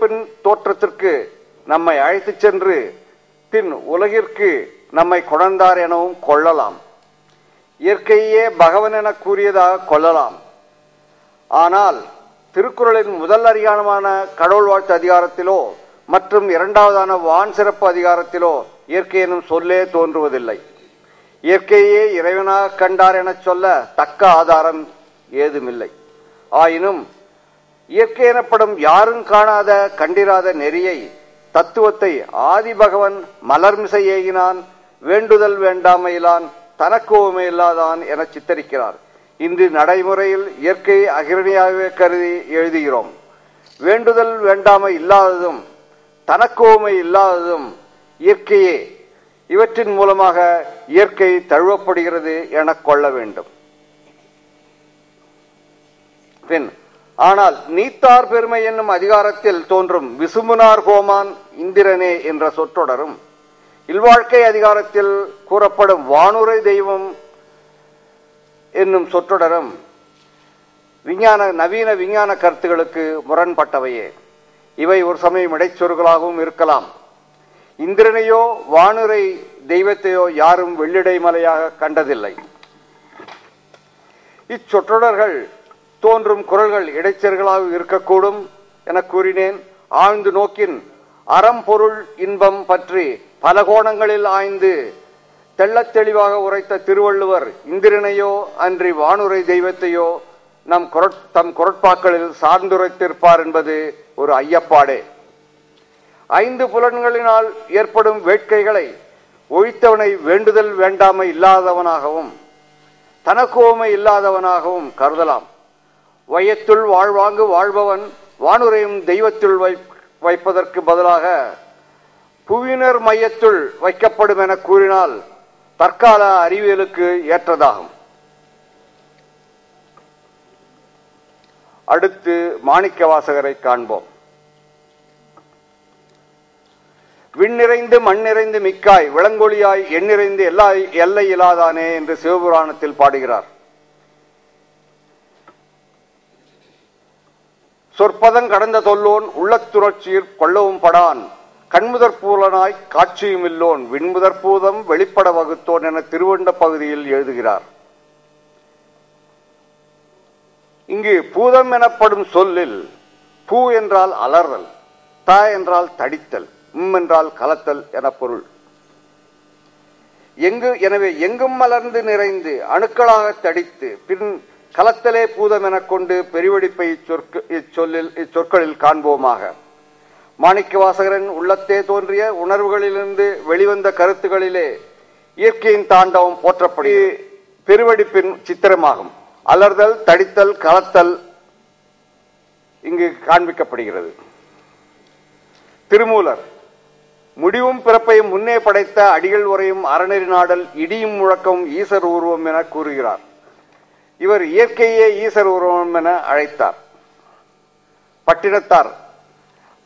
பின் தோற்றத்திற்கு நம்மை அழைத்துச் சென்று பின் உலகிற்கு நம்மை கொணர்ந்தார் எனவும் கொள்ளலாம். இயற்கையே பகவன் என கூறியதாக கொள்ளலாம். ஆனால் திருக்குறளின் முதல் அதிகாரமான கடவுள் வாழ்த்து அதிகாரத்திலோ மற்றும் இரண்டாவதான வான் சிறப்பு அதிகாரத்திலோ இயற்கை எனும் சொல்லே தோன்றுவதில்லை. இயற்கையே இறைவனாக கண்டார் எனச் சொல்ல தக்க ஆதாரம் ஏதுமில்லை. ஆயினும் இயற்கை எனப்படும் யாரும் காணாத கண்டிராத நெறியை தத்துவத்தை ஆதி பகவன் மலர்மிசை ஏகினான் வேண்டுதல் வேண்டாமையிலான் தனக்குவமே இல்லாதான் என சித்தரிக்கிறார். இன்று நடைமுறையில் இயற்கை அகிரணியாகவே கருதி எழுதுகிறோம். வேண்டுதல் வேண்டாமை இல்லாததும் தனக்குவமை இல்லாததும் இயற்கையே. இவற்றின் மூலமாக இயற்கை தழுவப்படுகிறது என கொள்ள வேண்டும். பின் ஆனால் நீத்தார் பெருமை என்னும் அதிகாரத்தில் தோன்றும் விசுமுனார் கோமான் இந்திரனே என்ற சொற்றொடரும் இல்வாழ்க்கை அதிகாரத்தில் கூறப்படும் வானுரை தெய்வம் என்னும் சொற்றொடரும் விஞ்ஞான நவீன விஞ்ஞான கருத்துகளுக்கு முரண்பட்டவையே. இவை ஒரு சமயம் இடைச்சொருகளாகவும் இருக்கலாம். இந்திரனையோ வானுரை தெய்வத்தையோ யாரும் வெள்ளிடை மலையாக கண்டதில்லை இச்சொற்றொடர்கள் தோன்றும் குரல்கள் இடைச்சர்களாக இருக்கக்கூடும் என கூறினேன். ஆழ்ந்து நோக்கின் அறம் பொருள் இன்பம் பற்றி பல கோணங்களில் ஆய்ந்து தெள்ளத் தெளிவாக உரைத்த திருவள்ளுவர் இந்திரனையோ அன்றி வானுரை தெய்வத்தையோ நம் குரட் தம் குரட்பாக்களில் சார்ந்துரைத்திருப்பார் என்பது ஒரு ஐயப்பாடே. ஐந்து புலன்களினால் ஏற்படும் வேட்கைகளை ஒழித்தவனை வேண்டுதல் வேண்டாமை இல்லாதவனாகவும் தனக்குவமை இல்லாதவனாகவும் கருதலாம். வையத்துள் வாழ்வாங்கு வாழ்பவன் வானுரையும் தெய்வத்துள் வைப்பதற்கு பதிலாக புவியினர் மையத்துள் வைக்கப்படும் என கூறினால் தற்கால அறிவியலுக்கு ஏற்றதாகும். அடுத்து மாணிக்க வாசகரை காண்போம். விண்ணிறைந்து மண் நிறைந்து மிக்காய் விளங்கொழியாய் எண்ணிறைந்து எல்லா எல்லை இல்லாதானே என்று சிவபுராணத்தில் பாடுகிறார். சொற்பதம் கடந்த தொல்லோன் உள்ளத்துணர்ச்சியில் கொள்ளவும் படான். கண்முதற் பூலனாய் காட்சியும் இல்லோன் விண்முதற் பூதம் வெளிப்பட வகுத்தோன் என திருவண்ட பகுதியில் எழுதுகிறார். இங்கு பூதம் எனப்படும் சொல்லில் பூ என்றால் அலறல் த என்றால் தடித்தல் உம் என்றால் கலத்தல் என பொருள். எங்கு எனவே எங்கும் மலர்ந்து நிறைந்து அணுக்களாக தடித்து பின் கலத்தலே பூதம் எனக் கொண்டு பெருவெடிப்பை இச்சொற்க- இச்சொல்லில் இச்சொற்களில் காண்போமாக. மாணிக்க வாசகரன் உள்ளத்தே தோன்றிய உணர்வுகளிலிருந்து வெளிவந்த கருத்துகளிலே இயற்கையின் தாண்டவம் போற்றப்படி பெருவெடிப்பின் சித்திரமாகும். அலர்தல் தடித்தல் கலத்தல் இங்கு காண்பிக்கப்படுகிறது. திருமூலர் முடிவும் பிறப்பையும் முன்னே படைத்த அடிகள் உரையும் அறநெறி நாடல் இடியும் முழக்கம் ஈசர் உருவம் என கூறுகிறார். இவர் இயற்கையே ஈசர் உருவம் என அழைத்தார். பட்டினத்தார்.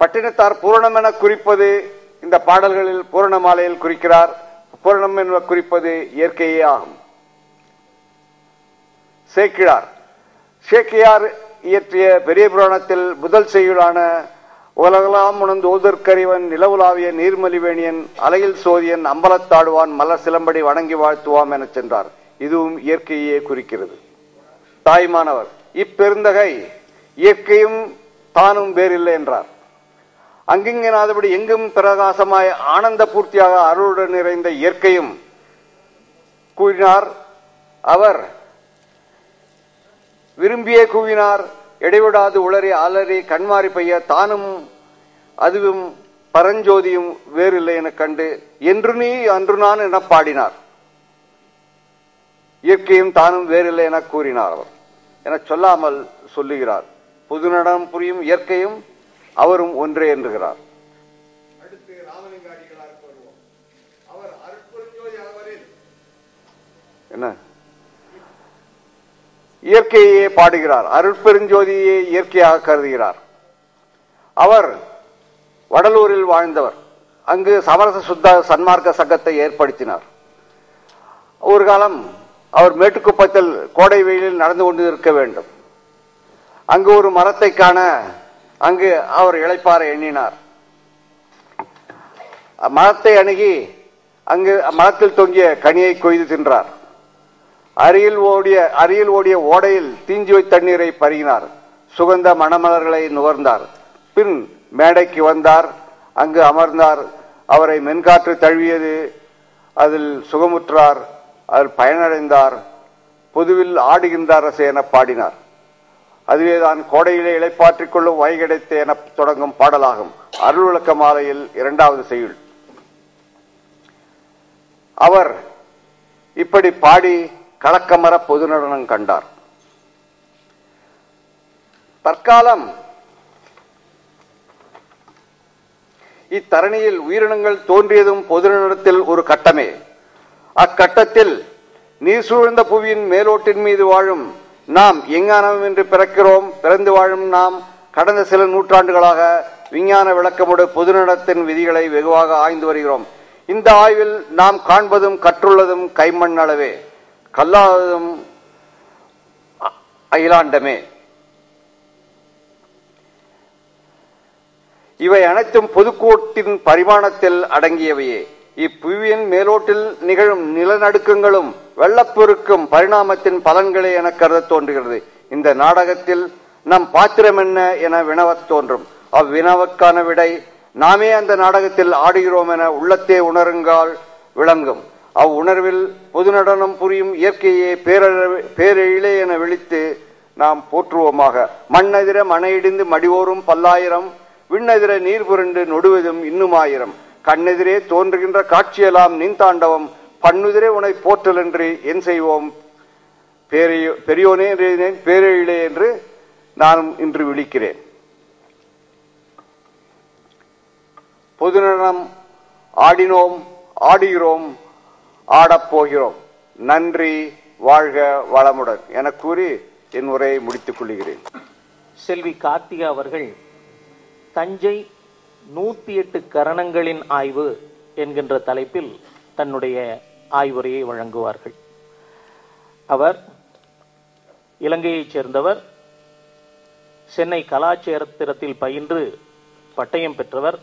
பட்டினத்தார் பூரணம் என குறிப்பது இந்த பாடல்களில் பூரணமாலையில் குறிக்கிறார். பூரணம் என குறிப்பது இயற்கையே ஆகும். சேக்கிழார். சேக்கியார் இயற்றிய பெரிய புராணத்தில் முதல் செய்யுளான உலகலாம் உணர்ந்து ஓதற்கறிவன் நிலவுலாவிய நீர்மலிவேணியன் அலையில் சோதியன் அம்பலத்தாடுவான் மலர் சிலம்படி வணங்கி வாழ்த்துவாம் எனச் சென்றார். இதுவும் இயற்கையே குறிக்கிறது. தாய்மானவர். இப்பெருந்தகை இயற்கையும் தானும் வேறில்லை என்றார். அங்கிங்கனாதபடி எங்கும் பிரகாசமாய் ஆனந்த பூர்த்தியாக அருளுடன் நிறைந்த இயற்கையும் கூறினார் அவர். விரும்பியே கூவினார் இடைவிடாது உளறி அலறி கண்மாறி பெய்ய தானும் அதுவும் பரஞ்சோதியும் வேறில்லை என கண்டு என்று நீ அன்று நான் என பாடினார். இயற்கையும் தானும் வேறில்லை என கூறினார் அவர். என சொல்லாமல் சொல்லுகிறார். புது நடனம் புரியும் இயற்கையும் அவரும் ஒன்றே அளவரில் என்ன? இயற்கையே பாடுகிறார். அருட்பெருஞ்சோதியை இயற்கையாக கருதுகிறார். அவர் வடலூரில் வாழ்ந்தவர். அங்கு சமரச சுத்த சன்மார்க்க சங்கத்தை ஏற்படுத்தினார். ஒரு காலம் அவர் மேட்டுக்குப்பத்தில் கோடை வெயிலில் நடந்து கொண்டு இருக்க வேண்டும். அங்கு ஒரு மரத்தை காண அங்கு அவர் இழைப்பார எண்ணினார். மரத்தை அணுகி அங்கு மரத்தில் தொங்கிய கனியை கொய்து தின்றார். அருகில் ஓடிய அருகில் ஓடிய ஓடையில் தீஞ்சுவை தண்ணீரை பருகினார். சுகந்த மணமலர்களை நுகர்ந்தார். பின் மேடைக்கு வந்தார். அங்கு அமர்ந்தார். அவரை மென்காற்று தழுவியது. அதில் சுகமுற்றார். அவர் பயனடைந்தார். பொதுவில் ஆடுகின்ற அரசு என பாடினார். அதுவேதான் கோடையிலே இழைப்பாற்றிக் கொள்ளும் வயகிடைத்த என தொடங்கும் பாடலாகும். அருள் விளக்க மாலையில் இரண்டாவது செய்யுள். அவர் இப்படி பாடி கலக்கமர பொது நடனம் கண்டார். தற்காலம் இத்தரணியில் உயிரினங்கள் தோன்றியதும் பொது நடனத்தில் ஒரு கட்டமே. அக்கட்டத்தில் நீர் சூழ்ந்த புவியின் மேலோட்டின் மீது வாழும் நாம் எங்கானம் என்று பிறக்கிறோம் பிறந்து வாழும் நாம் கடந்த சில நூற்றாண்டுகளாக விஞ்ஞான விளக்கமுடு பொதுநலத்தின் விதிகளை வெகுவாக ஆய்ந்து வருகிறோம். இந்த ஆய்வில் நாம் காண்பதும் கற்றுள்ளதும் கைமண் அளவே கல்லாததும் அ- அகிலாண்டமே இவை அனைத்தும் பொதுக்கூட்டின் பரிமாணத்தில் அடங்கியவையே. இப்புவியின் மேலோட்டில் நிகழும் நிலநடுக்கங்களும் வெள்ளப்பெருக்கும் பரிணாமத்தின் பலன்களே என கருத தோன்றுகிறது. இந்த நாடகத்தில் நம் பாத்திரம் என்ன என வினவத் தோன்றும். அவ்வினவுக்கான விடை நாமே அந்த நாடகத்தில் ஆடுகிறோம் என உள்ளத்தே உணருங்கால் விளங்கும். அவ்வுணர்வில் பொது நடனம் புரியும் இயற்கையே பேரழ- பேரெழிலே என விழித்து நாம் போற்றுவோமாக. மண்ணெதிர மனையிடிந்து மடிவோரும் பல்லாயிரம் விண்ணெதிர நீர் புரண்டு நொடுவதும் இன்னுமாயிரம். கண்ணெதிரே தோன்றுகின்ற காட்சியெல்லாம் நின் தாண்டவம் பண்ணுதிரே உனை போற்றல் என்று என் செய்வோம். பேரையோ- பெரியோனே என்றேன், பேரெழிலே என்று நான் இன்று விழிக்கிறேன். பொதுநலம் ஆடினோம் ஆடுகிறோம் ஆடப்போகிறோம் நன்றி வாழ்க வளமுடன். என கூறி என் உரையை முடித்துக் கொள்கிறேன். செல்வி கார்த்திகா அவர்கள் தஞ்சை நூத்தி எட்டு கரணங்களின் ஆய்வு என்கின்ற தலைப்பில் தன்னுடைய ஆய்வுரையை வழங்குவார்கள். அவர் இலங்கையைச் சேர்ந்தவர் சென்னை கலாச்சாரத்திரத்தில் பயின்று பட்டயம் பெற்றவர்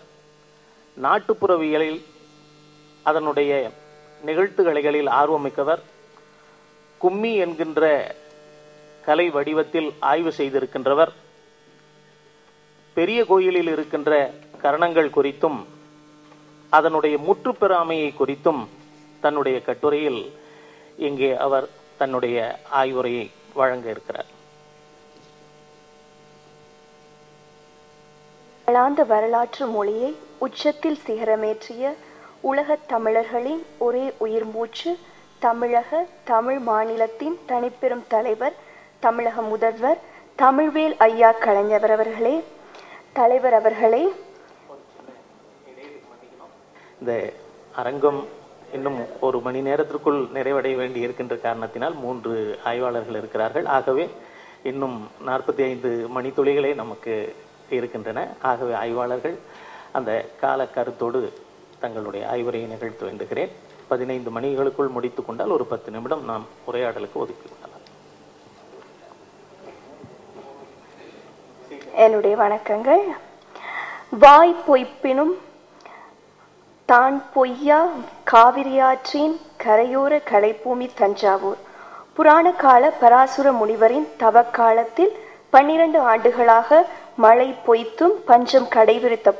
நாட்டுப்புறவியலில் அதனுடைய நிகழ்த்துகலைகளில் ஆர்வமிக்கவர் கும்மி என்கின்ற கலை வடிவத்தில் ஆய்வு செய்திருக்கின்றவர் பெரிய கோயிலில் இருக்கின்ற கரணங்கள் குறித்தும் அதனுடைய முற்றுப்பெறாமையை குறித்தும் தன்னுடைய கட்டுரையில் இங்கே அவர் தன்னுடைய ஆய்வுரையை வழங்க இருக்கிறார். வரலாற்று மொழியை உச்சத்தில் சிகரமேற்றிய உலகத் தமிழர்களின் ஒரே உயிர் மூச்சு தமிழக தமிழ் மாநிலத்தின் தனிப்பெரும் தலைவர் தமிழக முதல்வர் தமிழ்வேல் ஐயா கலைஞர் அவர்களே. தலைவர் அவர்களே இந்த அரங்கம் இன்னும் ஒரு மணி நேரத்திற்குள் நிறைவடைய வேண்டி இருக்கின்ற காரணத்தினால் மூன்று ஆய்வாளர்கள் இருக்கிறார்கள். ஆகவே இன்னும் நாற்பத்தி ஐந்து மணித்துளிகளே நமக்கு இருக்கின்றன. ஆகவே ஆய்வாளர்கள் அந்த கால கருத்தோடு தங்களுடைய ஆய்வுரையை நிகழ்த்து வேண்டுகிறேன். பதினைந்து மணிகளுக்குள் முடித்துக் கொண்டால் ஒரு பத்து நிமிடம் நாம் உரையாடலுக்கு ஒதுக்கி கொள்ளலாம் என்னுடைய வணக்கங்கள். வாய் பொய்ப்பினும் தான் பொய்யா காவிரியாற்றின் கரையோர கலைப்பூமி தஞ்சாவூர். புராண கால பராசுர முனிவரின் தவக்காலத்தில் பன்னிரண்டு ஆண்டுகளாக மழை பொய்த்தும் பஞ்சம் கடைவிரித்த